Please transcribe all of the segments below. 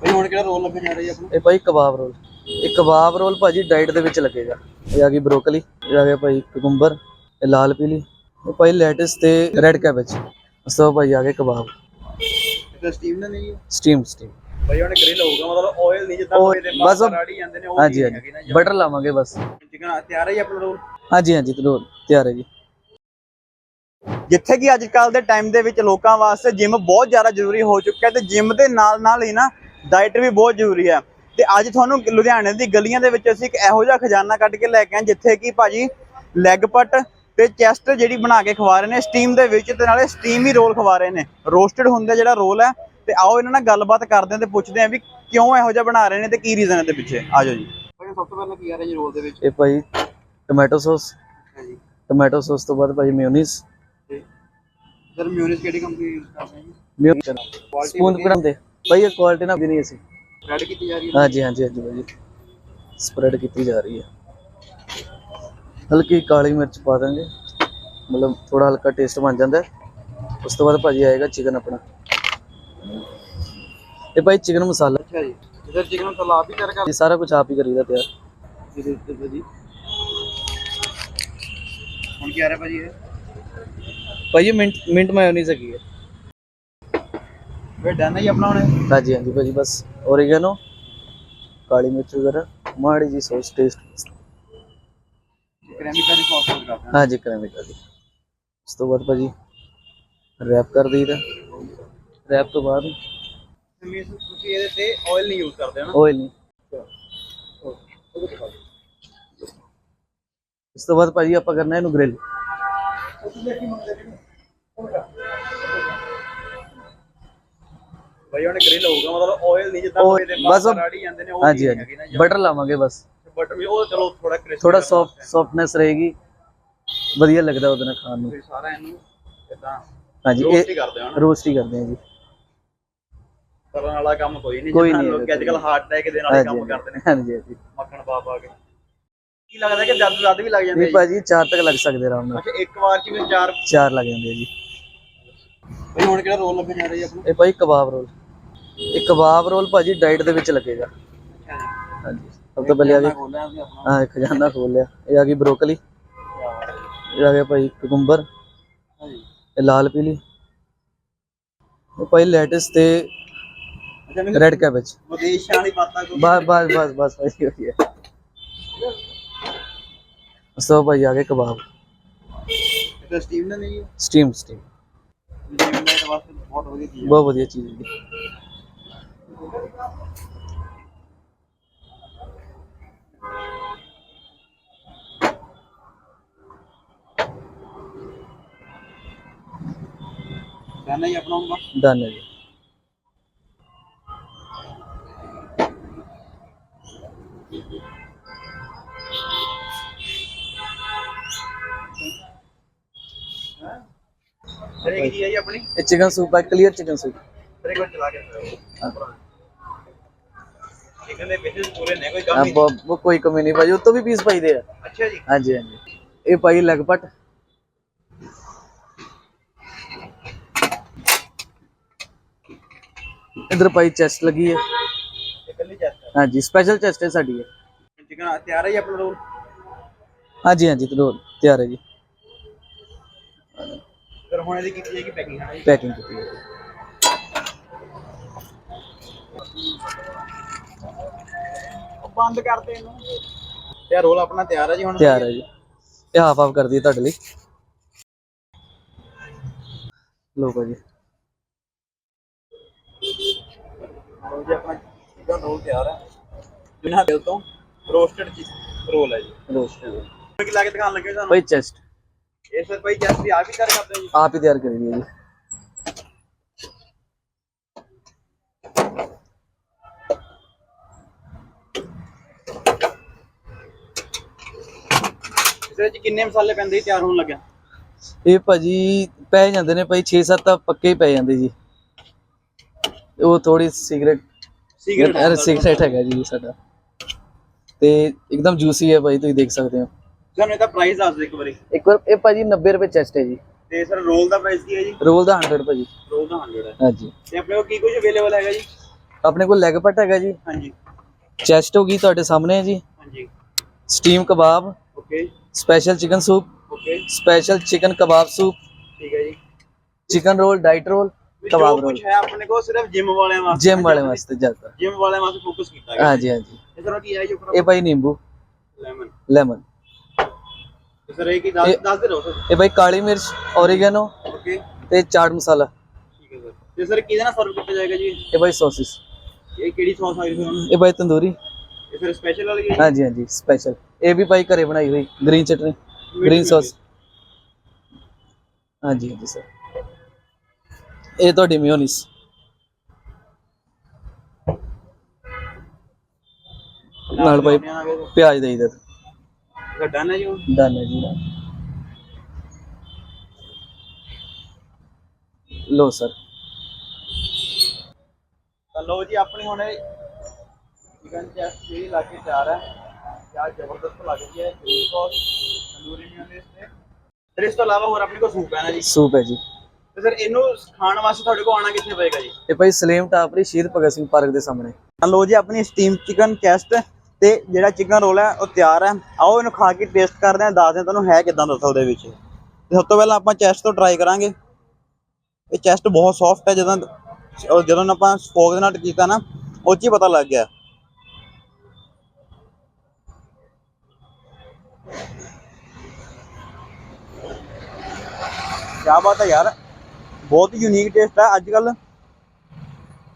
ਭਾਈ ਹੁਣ ਕਿਹੜਾ ਰੋਲ ਲੱਗਣ ਜਾ ਰਿਹਾ ਜੀ ਆਪਣਾ? ਇਹ ਭਾਈ ਕਬਾਬ ਰੋਲ। ਇਹ ਕਬਾਬ ਰੋਲ ਭਾਜੀ ਡਾਈਟ ਦੇ ਵਿੱਚ ਲੱਗੇਗਾ। ਇਹ ਆ ਗਈ ਬਰੋਕਲੀ ਇਹ ਆ ਗਿਆ ਭਾਈ ਕੁਕੁੰਬਰ ਇਹ ਲਾਲ ਪੀਲੀ ਇਹ ਭਾਈ ਲੈਟਸ ਤੇ ਰੈਡ ਕੈਬੇਜ। ਉਸ ਤੋਂ ਭਾਈ ਆ ਗਏ ਕਬਾਬ। ਇਹ ਸਟੀਮ ਨਹੀਂ ਸਟੀਮ ਸਟੀਮ ਭਾਈ ਹੁਣ ਗ੍ਰਿਲ ਹੋਊਗਾ ਮਤਲਬ ਆਇਲ ਨਹੀਂ ਜਿੱਦਾਂ ਕੋਈ ਦੇ ਬਸ ਰਾੜੀ ਜਾਂਦੇ ਨੇ ਉਹ ਹਾਂਜੀ ਹਾਂਜੀ। ਬਟਰ ਲਾਵਾਂਗੇ ਬਸ। ਚਿਕਨ ਤਿਆਰ ਹੈ ਜੀ ਆਪਣਾ ਰੋਲ? ਹਾਂਜੀ ਹਾਂਜੀ ਰੋਲ ਤਿਆਰ ਹੈ ਜੀ। ਜਿੱਥੇ ਕਿ ਅੱਜ ਕੱਲ ਦੇ ਟਾਈਮ ਦੇ ਵਿੱਚ ਲੋਕਾਂ ਵਾਸਤੇ ਜਿਮ ਬਹੁਤ ਜ਼ਿਆਦਾ ਜ਼ਰੂਰੀ ਹੋ ਚੁੱਕਾ ਹੈ ਤੇ ਜਿਮ ਦੇ ਨਾਲ ਨਾਲ ਹੀ ਨਾ ਡਾਈਟ ਵੀ ਬਹੁਤ ਜ਼ਰੂਰੀ ਹੈ। ਤੇ ਅੱਜ ਤੁਹਾਨੂੰ ਲੁਧਿਆਣੇ ਦੀ ਗਲੀਆਂ ਦੇ ਵਿੱਚ ਅਸੀਂ ਇੱਕ ਇਹੋ ਜਿਹਾ ਖਜ਼ਾਨਾ ਕੱਢ ਕੇ ਲੈ ਕੇ ਆਏ ਜਿੱਥੇ ਕਿ ਭਾਜੀ ਲੈਗ ਪਟ ਤੇ ਚੈਸਟ ਜਿਹੜੀ ਬਣਾ ਕੇ ਖਵਾ ਰਹੇ ਨੇ ਸਟੀਮ ਦੇ ਵਿੱਚ ਤੇ ਨਾਲੇ ਸਟੀਮ ਹੀ ਰੋਲ ਖਵਾ ਰਹੇ ਨੇ। ਰੋਸਟਡ ਹੁੰਦਾ ਜਿਹੜਾ ਰੋਲ ਹੈ ਤੇ ਆਓ ਇਹਨਾਂ ਨਾਲ ਗੱਲਬਾਤ ਕਰਦੇ ਹਾਂ ਤੇ ਪੁੱਛਦੇ ਹਾਂ ਵੀ ਕਿਉਂ ਇਹੋ ਜਿਹਾ ਬਣਾ ਰਹੇ ਨੇ ਤੇ ਕੀ ਰੀਜ਼ਨ ਹੈ ਪਿੱਛੇ। ਆਜੋ ਜੀ। ਸਭ ਤੋਂ ਪਹਿਲਾਂ ਕੀ ਆ ਰਿਹਾ ਜੀ ਰੋਲ ਦੇ ਵਿੱਚ? ਇਹ ਭਾਈ ਟੋਮੈਟੋ ਸੌਸ ਹਾਂਜੀ ਟੋਮੈਟੋ ਸੌਸ ਤੋਂ ਬਾਅਦ ਭਾਈ ਮਿਓਨੀਜ਼ ਸਰ ਮਿਊਨਿਸ ਕਿਹੜੀ ਕੰਪਨੀ ਯੂਜ਼ ਕਰ ਰਹੇ ਜੀ? ਮਿਓਨੀਜ਼ ਸਪੂਨ ਦੇ ਭਾਈ ਇਹ ਕੁਆਲਿਟੀ ਨਾਲ ਨਹੀਂ ਅਸੀਂ ਰੈਡ ਕੀਤੀ ਜਾ ਰਹੀ ਹੈ ਹਾਂਜੀ ਹਾਂਜੀ ਹਾਂਜੀ ਭਾਜੀ ਸਪਰੈਡ ਕੀਤੀ ਜਾ ਰਹੀ ਹੈ ਹਲਕੀ ਕਾਲੀ ਮਿਰਚ ਪਾ ਦਾਂਗੇ ਮਤਲਬ ਥੋੜਾ ਹਲਕਾ ਟੇਸਟ ਬਣ ਜਾਂਦਾ ਹੈ ਉਸ ਤੋਂ ਬਾਅਦ ਭਾਜੀ ਆਏਗਾ ਚਿਕਨ ਆਪਣਾ ਇਹ ਭਾਈ ਚਿਕਨ ਮਸਾਲਾ ਅੱਛਾ ਜੀ ਸਰ ਚਿਕਨ ਮਸਾਲਾ ਆਪ ਹੀ ਤਿਆਰ ਕਰ ਇਹ ਸਾਰਾ ਕੁਝ ਆਪ ਹੀ ਕਰੀਦਾ ਤਿਆਰ ਜੀ ਜੀ ਹੁਣ ਕੀ ਆ ਰਿਹਾ ਭਾਜੀ ਇਹ ਭਾਈ ਇਹ ਮਿੰਟ ਮਿੰਟ ਮਾਇਓਨੀਜ਼ ਹੈਗੀ ਹੈ ਵੇ ਡਨ ਹੈ ਆਪਣਾ ਹੁਣ? ਹਾਂਜੀ ਹਾਂਜੀ ਭਾਜੀ ਬਸ ਓਰੀਗੈਨੋ ਕਾਲੀ ਮਿਰਚ ਵਗੈਰਾ ਮਾੜੀ ਜੀ ਸੌਸ ਟੇਸਟ ਕ੍ਰੈਮੀ ਕਰੀ ਸੌਸ ਯੂਜ਼ ਕਰਦੇ ਹਾਂਜੀ ਕਰਾਂਗੇ ਜੀ ਉਸ ਤੋਂ ਬਾਅਦ ਭਾਜੀ ਰੈਪ ਕਰ ਦਈਦਾ। ਰੈਪ ਤੋਂ ਬਾਅਦ ਹਾਂ ਮੀਨਸ ਤੁਸੀਂ ਇਹਦੇ ਤੇ ਆਇਲ ਨਹੀਂ ਯੂਜ਼ ਕਰਦੇ ਹਨਾ? ਆਇਲ ਨਹੀਂ। ਇਸ ਤੋਂ ਬਾਅਦ ਭਾਜੀ ਆਪਾਂ ਕਰਨਾ ਇਹਨੂੰ ਗ੍ਰਿਲ ਭਾਈ ਹੁਣ ਗ੍ਰਿਲ ਹੋਊਗਾ ਮਤਲਬ ਆਇਲ ਨਹੀਂ ਜਿੱਦਾਂ ਉਹ ਕੋਈ ਦੇ ਬਸ ਉਹ- ਰਾੜੀ ਜਾਂਦੇ ਨੇ ਉਹ ਹਾਂਜੀ ਨਹੀਂ ਹੈਗੀ ਹਾਂਜੀ ਨਾ ਬਟਰ ਲਾਵਾਂਗੇ ਬਸ। ਬਟਰ ਵੀ ਉਹ ਚਲੋ ਥੋੜਾ ਕ੍ਰਿਸਪੀ ਥੋੜਾ ਸੌਫਟ ਸੌਫਟਨੈਸ ਰਹੇਗੀ। ਵਧੀਆ ਲੱਗਦਾ ਉਹਦੇ ਨਾਲ ਖਾਣ ਨੂੰ। ਸਾਰਾ ਇਹਨੂੰ ਇਦਾਂ ਹਾਂਜੀ ਰੋਸਟ ਹੀ ਇਹ ਕਰਦੇ ਹਾਂ ਰੋਸਟ ਹੀ ਕਰਦੇ ਹਾਂ ਜੀ। ਕਰਨ ਵਾਲਾ ਕੰਮ ਕੋਈ ਨਹੀਂ ਕੋਈ ਜਿੱਦਾਂ ਨਹੀਂ ਲੋਕ ਅੱਜ ਕੱਲ ਹਾਰਟ ਅਟੈਕ ਦੇ ਨਾਲ ਹੀ ਕੰਮ ਕਰਦੇ ਨੇ। ਹਾਂਜੀ ਹਾਂਜੀ। ਮੱਖਣ ਪਾ ਪਾ ਕੇ। ਕੀ ਲੱਗਦਾ ਕਿ ਜਦ ਜਦ ਵੀ ਲੱਗ ਜਾਂਦੇ ਨਹੀਂ ਭਾਜੀ ਚਾਰ ਤੱਕ ਲੱਗ ਸਕਦੇ ਆਰਾਮ ਨਾਲ। ਅੱਛਾ ਇੱਕ ਵਾਰ ਚ ਵੀ ਚਾਰ ਚਾਰ ਲੱਗ ਜਾਂਦੇ ਆ ਜੀ। ਭਾਈ ਹੁਣ ਕਿਹੜਾ ਰੋਲ ਲੱਗਣ ਜਾ ਰਿਹਾ ਆਪਣਾ? ਇਹ ਭਾਈ ਕਬਾਬ ਰੋਲ। ਇਹ ਕਬਾਬ ਰੋਲ ਭਾਜੀ ਡਾਈਟ ਦੇ ਵਿੱਚ ਲੱਗੇਗਾ। ਹਾਂਜੀ ਸਭ ਤੋਂ ਪਹਿਲੇ ਆ ਗਈ ਖੋਲਿਆ ਸੀ ਆਪਣਾ ਹਾਂ ਇਹ ਖਜ਼ਾਨਾ ਖੋਲ ਲਿਆ। ਇਹ ਆ ਗਈ ਬਰੋਕਲੀ। ਇਹ ਆ ਗਿਆ ਭਾਈ ਕੁਕੁੰਬਰ। ਹਾਂਜੀ ਇਹ ਲਾਲ ਪੀਲੀ। ਇਹ ਭਾਈ ਲੈਟਸ ਤੇ ਅੱਛਾ ਮੈਨੂੰ ਰੈਡ ਕੈਬੇਜ ਵਿਦੇਸ਼ਾਂ ਵਾਲੀ ਬਾਤਾਂ ਕੋ ਬਸ ਬਸ ਬਸ ਬਸ ਭਾਈ ਹੋ ਉਸ ਤੋਂ ਬਾਅਦ ਭਾਈ ਆ ਗਏ ਕਬਾਬ ਇਹ ਸਟੀਮ ਦਾ ਨਹੀਂ ਹੈ? Steam steam. ਬਹੁਤ ਵਧੀਆ ਚੀਜ਼ ਹੈ। ਚੀਜ਼ ਹੈ ਹੀ ਆਪਣਾ ਹੁਣ ਬਸ ਡਨ ਹੈ ਜੀ। ਇੱਕ ਚੀਜ਼ ਹੈ ਜੀ ਆਪਣੀ? ਇਹ ਚਿਕਨ ਸੂਪ ਹੈ ਕਲੀਅਰ ਚਿਕਨ ਸੂਪ ਸਰ ਇੱਕ ਵਾਰ ਚਲਾ ਕੇ ਚਿਕਨ ਦੇ ਪੀਸਸ ਪੂਰੇ ਨੇ ਕੋਈ ਕਮ ਨਹੀਂ। ਉਹ ਕੋਈ ਕਮੀ ਨਹੀਂ ਭਾਜੀ ਉਹ ਤੋਂ ਵੀ ਪੀਸ ਪਾਈਦੇ ਆ। ਅੱਛਾ ਜੀ। ਹਾਂਜੀ ਹਾਂਜੀ। ਇਹ ਭਾਈ ਲਗਪਟ ਇਧਰ ਭਾਈ ਚੈਸਟ ਲੱਗੀ ਹੈ ਇਹ ਕੱਲੀ ਚੈਸਟ ਹਾਂਜੀ ਸਪੈਸ਼ਲ ਚੈਸਟ ਹੈ ਸਾਡੀ ਹੈ ਚਿਕਨ ਤਿਆਰ ਹੈ ਜੀ ਆਪਣਾ ਰੋਲ? ਹਾਂਜੀ ਹਾਂਜੀ ਰੋਲ ਤਿਆਰ ਹੈ ਜੀ। ਫਿਰ ਹੁਣ ਇਹਦੀ ਕੀਤੀ ਜਾਏਗੀ ਪੈਕਿੰਗ ਹੈ ਪੈਕਿੰਗ ਕੀਤੀ ਹੈ ਉਹ ਬੰਦ ਕਰਦੇ ਇਹਨੂੰ। ਇਹ ਰੋਲ ਆਪਣਾ ਤਿਆਰ ਹੈ ਜੀ ਹੁਣ? ਤਿਆਰ ਹੈ ਜੀ। ਇਹ ਹਾਫ ਹਾਫ ਕਰ ਦਈਏ ਤੁਹਾਡੇ ਲਈ। ਲੋ ਭਾਜੀ। ਲਓ ਜੀ ਆਪਣਾ ਚਿਕਨ ਰੋਲ ਤਿਆਰ ਹੈ ਬਿਨਾਂ ਦਿਲ ਤੋਂ ਰੋਸਟਡ ਰੋਲ ਹੈ ਜੀ। ਰੋਸਟ ਕੀ ਲਾ ਕੇ ਦਿਖਾਉਣ ਲੱਗੇ ਸਾਨੂੰ ਭਾਈ ਚੈਸਟ ਇਹ ਸਰ ਭਾਈ ਜੈਸ ਵੀ ਆਪ ਹੀ ਤਿਆਰ ਕਰਦੇ ਜੀ। ਆਪ ਹੀ ਤਿਆਰ ਕਰੀ ਦੀ ਹੈ ਜੀ। ਇਹਦੇ ਵਿੱਚ ਕਿੰਨੇ ਮਸਾਲੇ ਪੈਂਦੇ ਜੀ ਤਿਆਰ ਹੋਣ ਲੱਗਿਆ? ਇਹ ਭਾਜੀ ਪੈ ਜਾਂਦੇ ਨੇ ਭਾਈ 6-7 ਤਾਂ ਪੱਕੇ ਹੀ ਪੈ ਜਾਂਦੇ ਜੀ। ਉਹ ਥੋੜੀ ਸਿਗਰਟ ਸੀਕ੍ਰੇਟ ਅਰੇ ਸਿਗਰਟ ਹੈਗਾ ਜੀ ਸਾਡਾ। ਤੇ ਇੱਕਦਮ ਜੂਸੀ ਹੈ ਭਾਈ ਤੁਸੀਂ ਦੇਖ ਸਕਦੇ ਹੋ। ਸਾਨੂੰ ਇਹਦਾ ਪ੍ਰਾਈਸ ਦੱਸ ਦਿਓ ਇੱਕ ਵਾਰੀ। ਇੱਕ ਵਾਰ ਇਹ ਭਾਜੀ 90 ਰੁਪਏ ਚੈਸਟ ਹੈ ਜੀ। ਤੇ ਸਰ ਰੋਲ ਦਾ ਪ੍ਰਾਈਸ ਕੀ ਹੈ ਜੀ? ਰੋਲ ਦਾ 100 ਭਾਜੀ। ਰੋਲ ਦਾ 100 ਹੈ। ਹਾਂਜੀ। ਤੇ ਆਪਣੇ ਕੋਲ ਕੀ ਕੁਝ ਅਵੇਲੇਬਲ ਹੈਗਾ ਜੀ? ਆਪਣੇ ਕੋਲ ਲੈਗ ਪਟ ਹੈਗਾ ਜੀ। ਹਾਂਜੀ। ਚੈਸਟ ਹੋ ਗਈ ਤੁਹਾਡੇ ਸਾਹਮਣੇ ਹੈ ਜੀ। ਹਾਂਜੀ। Steam kebab okay special chicken soup okay special chicken kebab soup ਠੀਕ ਹੈ ਜੀ। Chicken roll diet roll kebab kebab roll ਕੁਝ ਹੈ ਆਪਣੇ ਕੋਲ? ਸਿਰਫ ਜਿਮ ਵਾਲਿਆਂ ਵਾਸਤੇ? ਜਿਮ ਵਾਲੇ ਵਾਸਤੇ ਜ਼ਿਆਦਾ ਜਿਮ ਵਾਲਿਆਂ ਵਾਸਤੇ ਫੋਕਸ ਕੀਤਾ ਹਾਂਜੀ ਹਾਂਜੀ। ਇਸ ਤਰ੍ਹਾਂ ਕੀ ਹੈ ਜੀ ਇਹ ਭਾਈ ਨਿੰਬੂ। ਲੈਮਨ ਲੈਮਨ ਤੇ ਸਰ ਇਹ ਕੀ ਦੱਸ ਇਹ- ਦੱਸ ਦੇ ਰਹੋ ਸਰ। ਇਹ ਭਾਈ ਕਾਲੀ ਮਿਰਚ ਔਰੀਗੈਨੋ ਓਕੇ ਤੇ ਚਾਟ ਮਸਾਲਾ। ਠੀਕ ਹੈ ਸਰ। ਤੇ ਸਰ ਕਿਹਦੇ ਨਾਲ ਸਰਵ ਕੀਤਾ ਜਾਏਗਾ ਜੀ ਇਹ? ਭਾਈ ਸੌਸਿਸ ਇਹ ਕਿਹੜੀ ਸੌਸ ਆਈ ਫਿਰ ਇਹ ਭਾਈ ਤੰਦੂਰੀ। ਇਹ ਫਿਰ ਸਪੈਸ਼ਲ ਵਾਲੀ ਹੈ ਹਾਂਜੀ ਹਾਂਜੀ ਸਪੈਸ਼ਲ ਇਹ ਵੀ ਭਾਈ ਘਰੇ ਬਣਾਈ ਹੋਈ ਗ੍ਰੀਨ ਚਟਨੀ ਗ੍ਰੀਨ ਸੌਸ ਹਾਂਜੀ ਹਾਂਜੀ ਸਰ ਇਹ ਤੁਹਾਡੀ ਮਿਓਨੀਸ ਨਾਲ ਭਾਈ ਪਿਆਜ਼ ਦੇ। ਇਧਰ ਡਨ ਹੈ ਜੀ ਉਹ? ਡਨ ਹੈ ਜੀ ਲੋ ਸਰ ਤਾਂ ਲੋ ਜੀ ਆਪਣੀ ਹੁਣ ਚਿਕਨ ਚੈਸਟ ਜਿਹੜੀ ਲਾ ਕੇ ਤਿਆਰ ਹੈ। ਕਿਆ ਜ਼ਬਰਦਸਤ ਲੱਗ ਰਹੀ ਹੈ ਗ੍ਰੀਨ ਸੌਸ ਤੰਦੂਰੀ ਮਿਓਨੀਸ ਤੇ ਫਿਰ ਇਸ ਤੋਂ ਇਲਾਵਾ ਹੋਰ ਆਪਣੇ ਕੋਲ ਸੂਪ ਹੈ ਨਾ ਜੀ ਸੂਪ ਹੈ ਜੀ ਤੇ ਸਰ ਇਹਨੂੰ ਖਾਣ ਵਾਸਤੇ ਤੁਹਾਡੇ ਕੋਲ ਆਣਾ ਕਿੱਥੇ ਪਏਗਾ ਜੀ ਇਹ ਭਾਈ ਸਲੇਮ ਟਾਪਰੀ ਸ਼ਹੀਦ ਭਗਤ ਸਿੰਘ ਪਾਰਕ ਦੇ ਸਾਹਮਣੇ ਤਾਂ ਲੋ ਜੀ ਆਪਣੀ ਸਟੀਮ ਚਿਕਨ ਚੈਸਟ ਤੇ ਜਿਹੜਾ ਚਿਕਨ ਰੋਲ ਹੈ ਉਹ ਤਿਆਰ ਹੈ ਆਓ ਇਹਨੂੰ ਖਾ ਕੇ ਟੇਸਟ ਕਰਦੇ ਹਾਂ ਦੱਸਦੇ ਹਾਂ ਤੁਹਾਨੂੰ ਹੈ ਕਿਦਾਂ ਦੱਸੋ ਉਹਦੇ ਵਿੱਚ ਤੇ ਸਭ ਤੋਂ ਪਹਿਲਾਂ ਆਪਾਂ ਚੈਸਟ ਤੋਂ ਟਰਾਈ ਕਰਾਂਗੇ ਇਹ ਚੈਸਟ ਬਹੁਤ ਸੌਫਟ ਹੈ ਜਦੋਂ ਜਦੋਂ ਆਪਾਂ ਸਪੋਕ ਦੇ ਨਾਲ ਕੀਤਾ ਨਾ ਉਹ 'ਚ ਹੀ ਪਤਾ ਲੱਗ ਗਿਆ ਕਿਆ ਬਾਤ ਹੈ ਯਾਰ, ਬਹੁਤ ਯੂਨੀਕ ਟੇਸਟ ਹੈ ਅੱਜ ਕੱਲ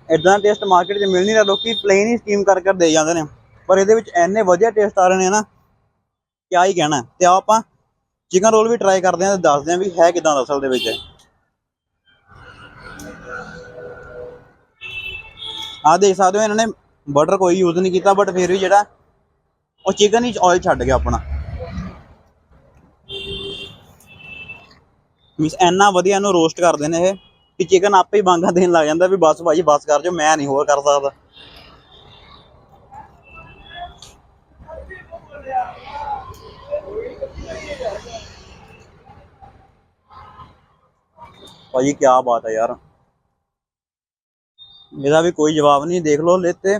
ਇਦਾਂ ਦਾ ਟੇਸਟ ਮਾਰਕੀਟ 'ਚ ਮਿਲ ਨਹੀਂ ਰਿਹਾ, ਲੋਕੀ ਪਲੇਨ ਹੀ ਸਟੀਮ ਕਰ ਕਰ ਦੇ ਜਾਂਦੇ ਨੇ। ਪਰ ਇਹਦੇ ਵਿੱਚ ਇੰਨੇ ਵਧੀਆ ਟੇਸਟ ਆ ਰਹੇ ਨੇ ਨਾ, ਕਿਆ ਹੀ ਕਹਿਣਾ। ਤੇ ਆਓ ਆਪਾਂ ਚਿਕਨ ਰੋਲ ਵੀ ਟਰਾਈ ਕਰਦੇ ਹਾਂ ਤੇ ਦੱਸਦੇ ਹਾਂ ਵੀ ਹੈ ਕਿਦਾਂ ਦਾ ਅਸਲ ਦੇ ਵਿੱਚ। ਆਹ ਦੇਖ ਸਕਦੇ ਹੋ, ਇਹਨਾਂ ਨੇ ਬਟਰ ਕੋਈ ਯੂਜ਼ ਨਹੀਂ ਕੀਤਾ ਬਟ ਫਿਰ ਵੀ ਜਿਹੜਾ ਉਹ ਚਿਕਨ ਹੀ ਆਇਲ ਛੱਡ ਗਿਆ ਆਪਣਾ। ਮਿਸ ਇੰਨਾ ਵਧੀਆ ਇਹਨੂੰ ਰੋਸਟ ਕਰਦੇ ਨੇ ਇਹ ਕਿ ਚਿਕਨ ਆਪੇ ਹੀ ਬਾਂਗਾ ਦੇਣ ਲੱਗ ਜਾਂਦਾ ਵੀ ਬਸ ਭਾਜੀ, ਬਸ ਕਰ ਜੋ, ਮੈਂ ਨਹੀਂ ਹੋਰ ਕਰ ਸਕਦਾ। ਭਾਜੀ, ਕੀ ਬਾਤ ਹੈ ਯਾਰ। ਇਹਦਾ ਵੀ ਕੋਈ ਜਵਾਬ ਨਹੀਂ, ਦੇਖ ਲਓ ਲੈਤੇ।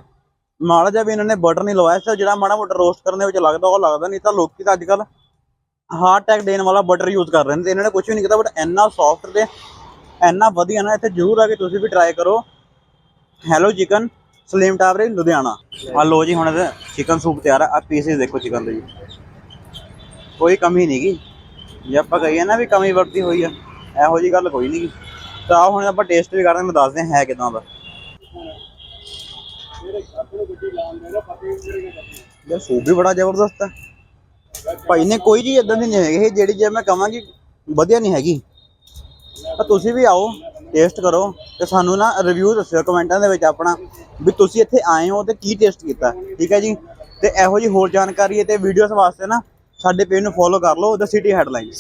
ਮਾੜਾ ਜਿਹਾ ਵੀ ਇਹਨਾਂ ਨੇ ਬਟਰ ਨਹੀਂ ਲਵਾਇਆ ਸੀ, ਜਿਹੜਾ ਮਾੜਾ ਮੋਟਾ ਰੋਸਟ ਕਰਨ ਦੇ ਵਿੱਚ ਲੱਗਦਾ, ਉਹ ਲੱਗਦਾ ਨਹੀਂ ਤਾਂ ਲੋਕੀ ਤਾਂ ਅੱਜ ਕੱਲ ਹਾਰਟ ਅਟੈਕ ਦੇਣ ਵਾਲਾ ਬਟਰ ਯੂਜ਼ ਕਰ ਰਹੇ ਨੇ ਤੇ ਇਹਨਾਂ ਨੇ ਕੁਝ ਵੀ ਨਹੀਂ ਕੀਤਾ ਬਟ ਇੰਨਾ ਸੌਫਟ ਤੇ ਇੰਨਾ ਵਧੀਆ ਨਾ ਇੱਥੇ ਜ਼ਰੂਰ ਆ ਕੇ ਤੁਸੀਂ ਵੀ ਟਰਾਈ ਕਰੋ। ਹੈਲੋ ਚਿਕਨ ਸਲੀਮ ਟਾਵਰੇ ਲੁਧਿਆਣਾ। ਆ ਲੋ ਜੀ ਹੁਣ ਚਿਕਨ ਸੂਪ ਤਿਆਰ ਆ ਆ ਪੀਸਿਸ ਦੇਖੋ ਚਿਕਨ ਦੇ ਜੀ। ਕੋਈ ਕਮੀ ਨਹੀਂ ਗੀ। ਜੇ ਆਪਾਂ ਕਹੀਏ ਨਾ ਵੀ ਕਮੀ ਵਰਤੀ ਹੋਈ ਆ, ਇਹੋ ਜੀ ਗੱਲ ਕੋਈ ਨਹੀਂ ਤਾਂ ਆਓ ਹੁਣ ਆਪਾਂ ਟੇਸਟ ਵੀ ਕਰਦੇ ਮੈਂ ਦੱਸਦੇ ਹਾਂ ਹੈ ਕਿਦਾਂ ਦਾ। ਯਾਰ ਸੂਪ ਵੀ ਬੜਾ ਜ਼ਬਰਦਸਤ ਹੈ ਭਾਈ ਨੇ ਕੋਈ ਚੀਜ਼ ਇਦਾਂ ਦੀ ਨਹੀਂ ਹੈਗੀ। ਇਹ ਜਿਹੜੀ ਜੇ ਮੈਂ ਕਹਾਂਗੀ, ਵਧੀਆ ਨਹੀਂ ਹੈਗੀ। ਤਾਂ ਤੁਸੀਂ ਵੀ ਆਓ ਟੇਸਟ ਕਰੋ ਤੇ ਸਾਨੂੰ ਨਾ ਰਿਵਿਊ ਦੱਸਿਓ ਕਮੈਂਟਾਂ ਦੇ ਵਿੱਚ ਆਪਣਾ ਵੀ ਤੁਸੀਂ ਇੱਥੇ ਆਏ ਹੋ ਤੇ ਕੀ ਟੇਸਟ ਕੀਤਾ। ਠੀਕ ਹੈ ਜੀ? ਤੇ ਇਹੋ ਜੀ ਹੋਰ ਜਾਣਕਾਰੀ ਤੇ ਵੀਡੀਓਜ਼ ਵਾਸਤੇ ਨਾ ਸਾਡੇ ਪੇਜ ਨੂੰ ਫੋਲੋ ਕਰ ਲਓ ਦ ਸਿਟੀ ਹੈਡਲਾਈਨਸ